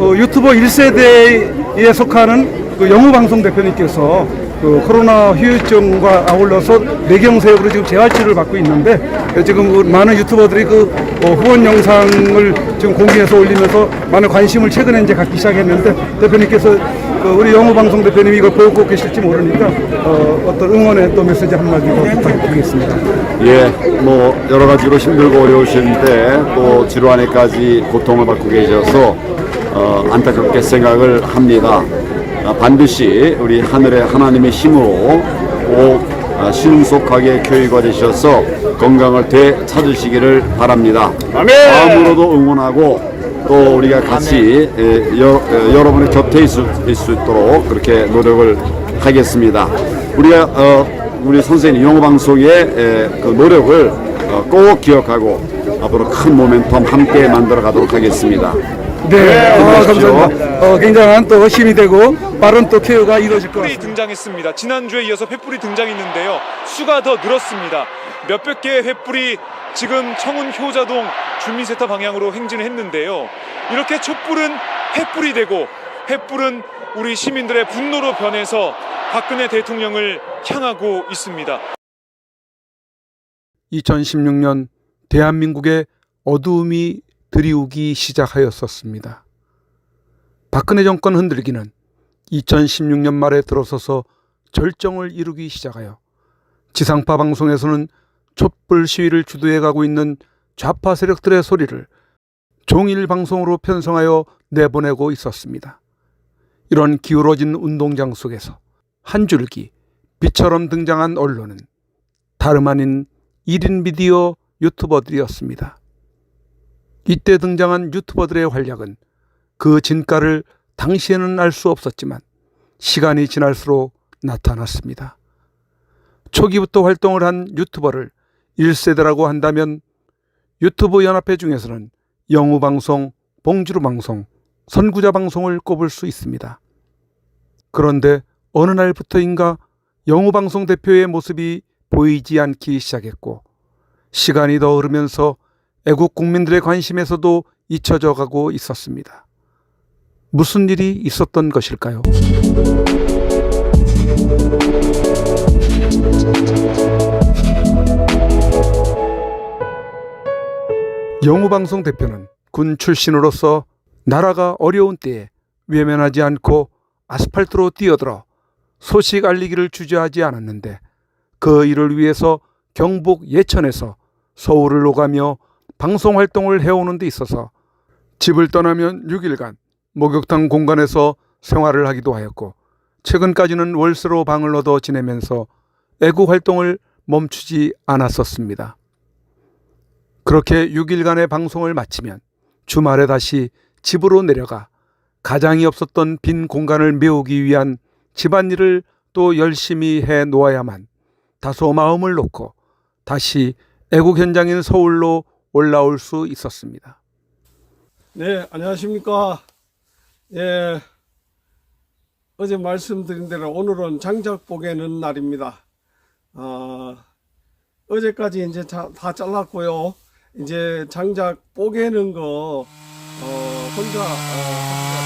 어, 유튜버 1세대에 속하는 그 영우방송 대표님께서 그 코로나 후유증과 아울러서 뇌경색으로 지금 재활치료를 받고 있는데 어, 지금 그 많은 유튜버들이 그 어, 후원 영상을 지금 공개해서 올리면서 많은 관심을 최근에 이제 갖기 시작했는데 대표님께서 그 우리 영우방송 대표님이 이걸 보고 계실지 모르니까 어, 어떤 응원의 또 메시지 한마디 더 부탁드리겠습니다. 예, 뭐 여러 가지로 힘들고 어려우신데 또 질환에까지 고통을 받고 계셔서 어, 안타깝게 생각을 합니다. 아, 반드시 우리 하늘의 하나님의 힘으로 꼭 아, 신속하게 교육화되셔서 건강을 되찾으시기를 바랍니다. 마음으로도 응원하고 또 우리가 같이 예, 여, 어, 여러분의 곁에 있을, 수 있도록 그렇게 노력을 하겠습니다. 우리가 어, 우리 선생님 영어 방송의 에, 그 노력을 어, 꼭 기억하고 앞으로 큰 모멘텀 함께 만들어 가도록 하겠습니다. 네, 어, 힘내십시오. 감사합니다. 어, 굉장한 또 힘이 되고 빠른 또 케어가 이루어질 것 횃불이 같습니다. 등장했습니다. 지난주에 이어서 횃불이 등장했는데요. 수가 더 늘었습니다. 몇백 개의 횃불이 지금 청운 효자동 주민센터 방향으로 행진을 했는데요. 이렇게 촛불은 횃불이 되고 횃불은 우리 시민들의 분노로 변해서 박근혜 대통령을 향하고 있습니다. 2016년 대한민국의 어두움이 드리우기 시작하였었습니다. 박근혜 정권 흔들기는 2016년 말에 들어서서 절정을 이루기 시작하여 지상파 방송에서는 촛불 시위를 주도해 가고 있는 좌파 세력들의 소리를 종일 방송으로 편성하여 내보내고 있었습니다. 이런 기울어진 운동장 속에서 한 줄기 빛처럼 등장한 언론은 다름 아닌 1인 미디어 유튜버들이었습니다. 이때 등장한 유튜버들의 활약은 그 진가를 당시에는 알 수 없었지만 시간이 지날수록 나타났습니다. 초기부터 활동을 한 유튜버를 1세대라고 한다면 유튜브 연합회 중에서는 영우방송, 봉주루방송, 선구자방송을 꼽을 수 있습니다. 그런데 어느 날부터인가 영우방송 대표의 모습이 보이지 않기 시작했고 시간이 더 흐르면서 애국 국민들의 관심에서도 잊혀져 가고 있었습니다. 무슨 일이 있었던 것일까요? 영우방송 대표는 군 출신으로서 나라가 어려운 때에 외면하지 않고 아스팔트로 뛰어들어 소식 알리기를 주저하지 않았는데 그 일을 위해서 경북 예천에서 서울을 오가며 방송 활동을 해오는 데 있어서 집을 떠나면 6일간 목욕탕 공간에서 생활을 하기도 하였고 최근까지는 월세로 방을 얻어 지내면서 애국 활동을 멈추지 않았었습니다. 그렇게 6일간의 방송을 마치면 주말에 다시 집으로 내려가 가장이 없었던 빈 공간을 메우기 위한 집안일을 또 열심히 해 놓아야만 다소 마음을 놓고 다시 애국 현장인 서울로 올라올 수 있었습니다. 네, 안녕하십니까. 예, 어제 말씀드린 대로 오늘은 장작 뽀개는 날입니다. 아, 어제까지 이제 자- 다 잘랐고요. 이제 장작 뽀개는 거, 어, 혼자, 어,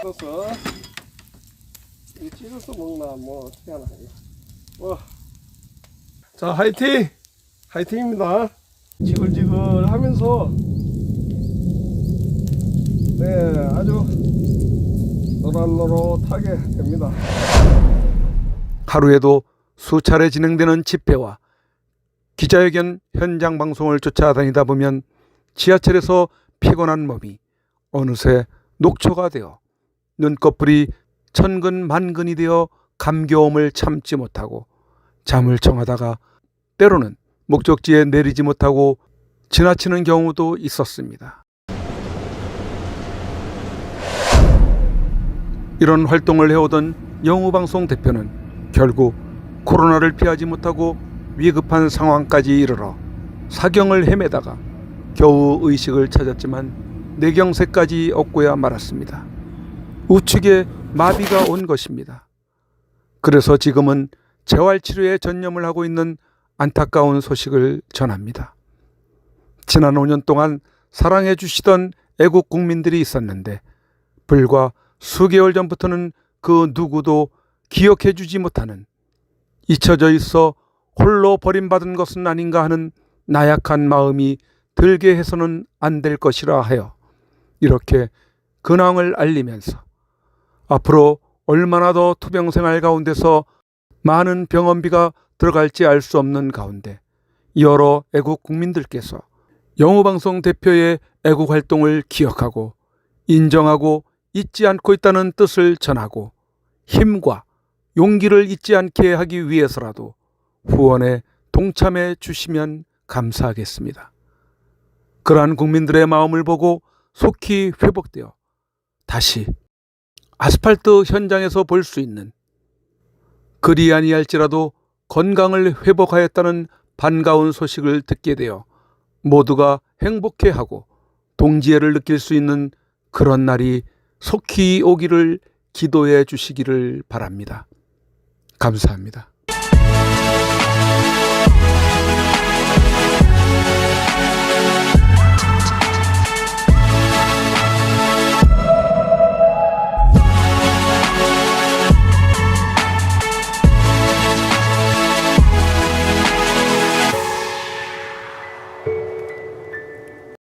찢어서, 찢어서 먹나, 뭐, 하나. 뭐. 자, 화이팅! 화이팅입니다. 지글지글 하면서, 네, 아주 노릇노릇하게 됩니다. 하루에도 수차례 진행되는 집회와 기자회견 현장 방송을 쫓아다니다 보면 지하철에서 피곤한 몸이 어느새 녹초가 되어 눈꺼풀이 천근 만근이 되어 감겨움을 참지 못하고 잠을 청하다가 때로는 목적지에 내리지 못하고 지나치는 경우도 있었습니다. 이런 활동을 해오던 영우방송 대표는 결국 코로나를 피하지 못하고 위급한 상황까지 이르러 사경을 헤매다가 겨우 의식을 찾았지만 뇌경색까지 얻고야 말았습니다. 우측에 마비가 온 것입니다. 그래서 지금은 재활치료에 전념을 하고 있는 안타까운 소식을 전합니다. 지난 5년 동안 사랑해 주시던 애국 국민들이 있었는데 불과 수개월 전부터는 그 누구도 기억해 주지 못하는 잊혀져 있어 홀로 버림받은 것은 아닌가 하는 나약한 마음이 들게 해서는 안 될 것이라 하여 이렇게 근황을 알리면서 앞으로 얼마나 더 투병 생활 가운데서 많은 병원비가 들어갈지 알 수 없는 가운데 여러 애국 국민들께서 영우방송 대표의 애국 활동을 기억하고 인정하고 잊지 않고 있다는 뜻을 전하고 힘과 용기를 잊지 않게 하기 위해서라도 후원에 동참해 주시면 감사하겠습니다. 그러한 국민들의 마음을 보고 속히 회복되어 다시 아스팔트 현장에서 볼 수 있는 그리 아니할지라도 건강을 회복하였다는 반가운 소식을 듣게 되어 모두가 행복해하고 동지애를 느낄 수 있는 그런 날이 속히 오기를 기도해 주시기를 바랍니다. 감사합니다.